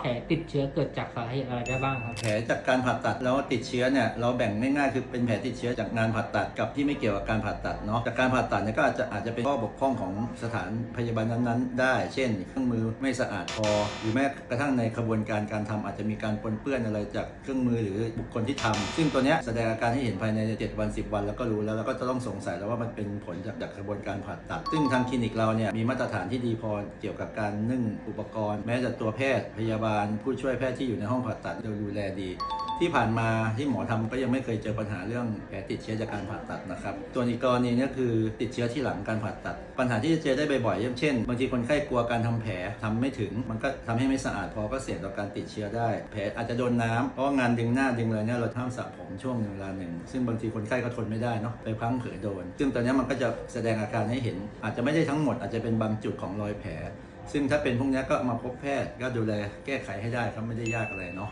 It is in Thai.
แผลติดเชื้อเกิดจากสาเหตุอะไรได้บ้างครับ แผลจากการผ่าตัดแล้วติดเชื้อเนี่ยเราแบ่งง่ายๆคือเป็นแผลติดเชื้อจากงานผ่าตัดกับที่ไม่เกี่ยวกับการผ่าตัดเนาะจากการผ่าตัดเนี่ยก็อาจจะอาจจะเป็นข้อบกพร่องของสถานพยาบาลนั้นๆ ได้ เช่น เครื่องมือไม่สะอาดพอ หรือแม้กระทั่งในกระบวนการการทำอาจจะมีการปนเปื้อนอะไรจากเครื่องมือหรือบุคคลที่ทำซึ่งตัวเนี้ยแสดงอาการให้เห็นภายใน 7 วัน 10 วัน แล้วก็รู้แล้วแล้วก็จะต้องสงสัยแล้วว่ามันเป็นผลจากจากกระบวนการผ่าตัด ซึ่งทางคลินิกเราเนี่ยมีมาตรฐานที่ดีพอเกี่ยวกับการนึ่งอุปกรณ์ แม้แต่ตัวแพทย์พยาบาลผู้ช่วยแพทย์ที่อยู่ในห้องผ่าตัดเราดูแลดี ที่ผ่านมาที่หมอทำก็ยังไม่เคยเจอปัญหาเรื่องแผลติดเชื้อจากการผ่าตัดนะครับตัวอีกกรณีนี้คือติดเชื้อที่หลังการผ่าตัด ปัญหาที่จะเจอได้บ่อยๆเช่นบางทีคนไข้กลัวการทำแผลทำไม่ถึง มันก็ทำให้ไม่สะอาดพอก็เสี่ยงต่อการติดเชื้อได้ แผลอาจจะโดนน้ำเพราะงานดึงหน้าดึงอะไรเนี่ยเราห้ามสระผมช่วงเวลาหนึ่งซึ่งบางทีคนไข้ก็ทนไม่ได้เนาะไปพังเผลอโดน ซึ่งตอนนี้มันก็จะแสดงอาการให้เห็น อาจจะไม่ได้ทั้งหมดอาจจะเป็นบางจุดของรอยแผล ซึ่งถ้าเป็นพวกนี้ก็มาพบแพทย์ก็ดูแลแก้ไขให้ได้ครับไม่ได้ยากอะไรเนาะ